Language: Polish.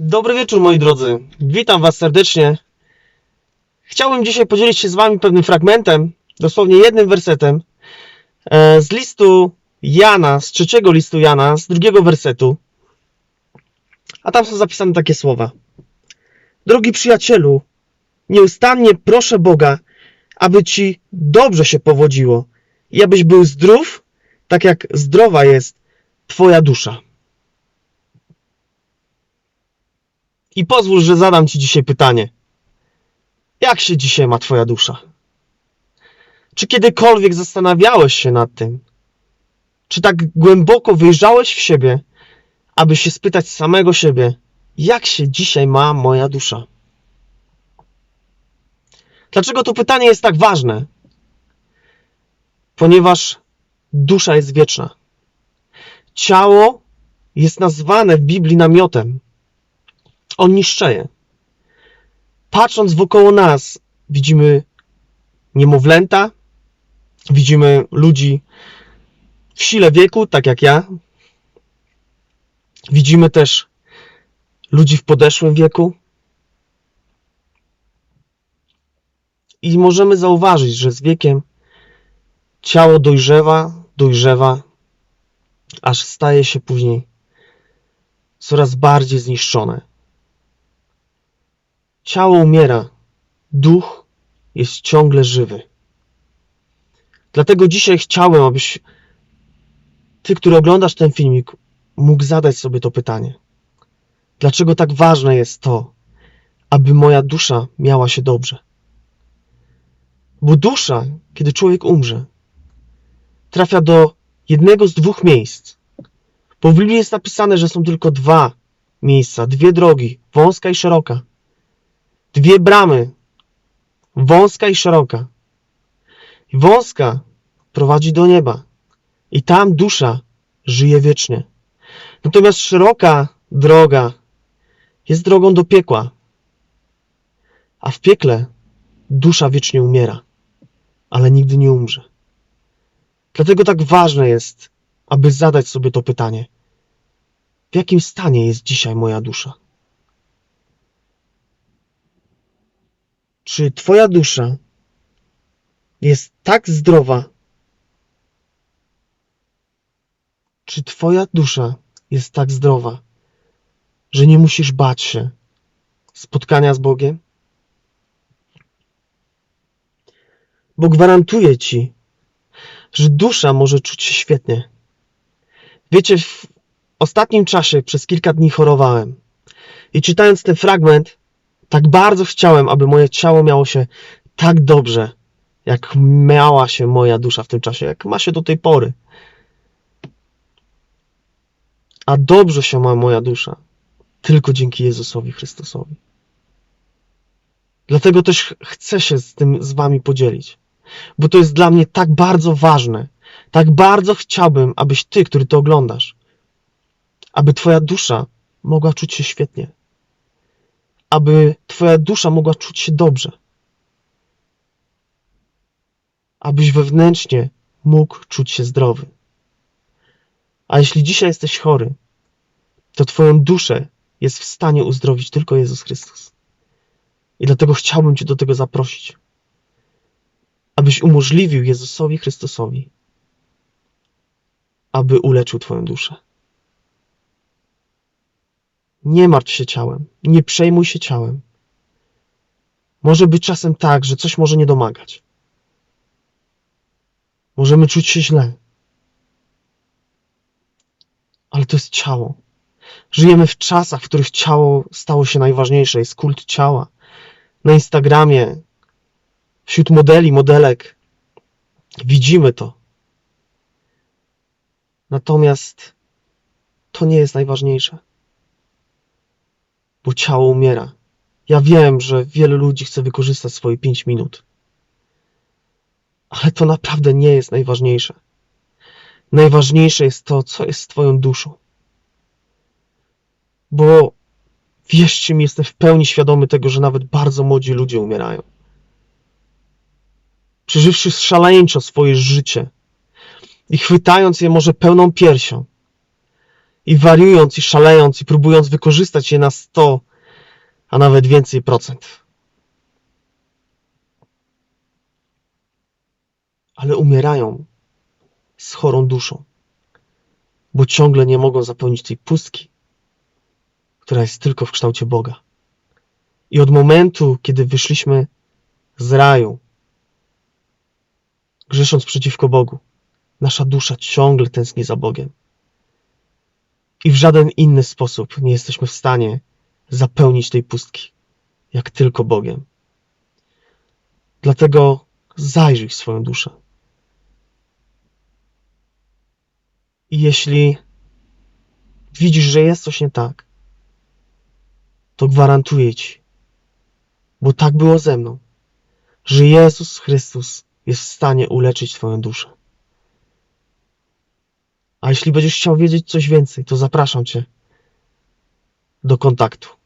Dobry wieczór moi drodzy. Witam Was serdecznie. Chciałbym dzisiaj podzielić się z Wami pewnym fragmentem, dosłownie jednym wersetem, e, z listu Jana, z trzeciego listu Jana, z drugiego wersetu. A tam są zapisane takie słowa. Drogi przyjacielu, nieustannie proszę Boga, aby Ci dobrze się powodziło i abyś był zdrów, tak jak zdrowa jest Twoja dusza. I pozwól, że zadam Ci dzisiaj pytanie. Jak się dzisiaj ma Twoja dusza? Czy kiedykolwiek zastanawiałeś się nad tym? Czy tak głęboko wyjrzałeś w siebie, aby się spytać samego siebie, jak się dzisiaj ma moja dusza? Dlaczego to pytanie jest tak ważne? Ponieważ dusza jest wieczna. Ciało jest nazwane w Biblii namiotem on niszczeje. Patrząc wokoło nas, widzimy niemowlęta, widzimy ludzi w sile wieku, tak jak ja. Widzimy też ludzi w podeszłym wieku. I możemy zauważyć, że z wiekiem ciało dojrzewa, dojrzewa, aż staje się później coraz bardziej zniszczone. Ciało umiera, duch jest ciągle żywy. Dlatego dzisiaj chciałem, abyś ty, który oglądasz ten filmik, mógł zadać sobie to pytanie. Dlaczego tak ważne jest to, aby moja dusza miała się dobrze? Bo dusza, kiedy człowiek umrze, trafia do jednego z dwóch miejsc. Bo w Biblii jest napisane, że są tylko dwa miejsca, dwie drogi, wąska i szeroka dwie bramy, wąska i szeroka. Wąska prowadzi do nieba i tam dusza żyje wiecznie. Natomiast szeroka droga jest drogą do piekła, a w piekle dusza wiecznie umiera, ale nigdy nie umrze. Dlatego tak ważne jest, aby zadać sobie to pytanie: w jakim stanie jest dzisiaj moja dusza? Czy Twoja dusza jest tak zdrowa? Czy Twoja dusza jest tak zdrowa, że nie musisz bać się spotkania z Bogiem? Bo gwarantuję Ci, że dusza może czuć się świetnie. Wiecie, w ostatnim czasie przez kilka dni chorowałem i czytając ten fragment, tak bardzo chciałem, aby moje ciało miało się tak dobrze, jak miała się moja dusza w tym czasie, jak ma się do tej pory. A dobrze się ma moja dusza tylko dzięki Jezusowi Chrystusowi. Dlatego też chcę się z tym z Wami podzielić, bo to jest dla mnie tak bardzo ważne. Tak bardzo chciałbym, abyś Ty, który to oglądasz, aby Twoja dusza mogła czuć się świetnie aby Twoja dusza mogła czuć się dobrze. Abyś wewnętrznie mógł czuć się zdrowy. A jeśli dzisiaj jesteś chory, to Twoją duszę jest w stanie uzdrowić tylko Jezus Chrystus. I dlatego chciałbym Cię do tego zaprosić, abyś umożliwił Jezusowi Chrystusowi, aby uleczył Twoją duszę. Nie martw się ciałem, nie przejmuj się ciałem. Może być czasem tak, że coś może nie domagać. Możemy czuć się źle. Ale to jest ciało. Żyjemy w czasach, w których ciało stało się najważniejsze. Jest kult ciała. Na Instagramie, wśród modeli, modelek. Widzimy to. Natomiast to nie jest najważniejsze bo ciało umiera. Ja wiem, że wielu ludzi chce wykorzystać swoje 5 minut. Ale to naprawdę nie jest najważniejsze. Najważniejsze jest to, co jest z Twoją duszą. Bo wierzcie mi, jestem w pełni świadomy tego, że nawet bardzo młodzi ludzie umierają. Przeżywszy szaleńczo swoje życie i chwytając je może pełną piersią, i wariując i szalejąc i próbując wykorzystać je na 100, a nawet więcej procent. Ale umierają z chorą duszą, bo ciągle nie mogą zapełnić tej pustki, która jest tylko w kształcie Boga. I od momentu, kiedy wyszliśmy z raju, grzesząc przeciwko Bogu, nasza dusza ciągle tęskni za Bogiem. I w żaden inny sposób nie jesteśmy w stanie zapełnić tej pustki, jak tylko Bogiem. Dlatego zajrzyj w swoją duszę. I jeśli widzisz, że jest coś nie tak, to gwarantuję ci, bo tak było ze mną, że Jezus Chrystus jest w stanie uleczyć Twoją duszę. A jeśli będziesz chciał wiedzieć coś więcej, to zapraszam Cię do kontaktu.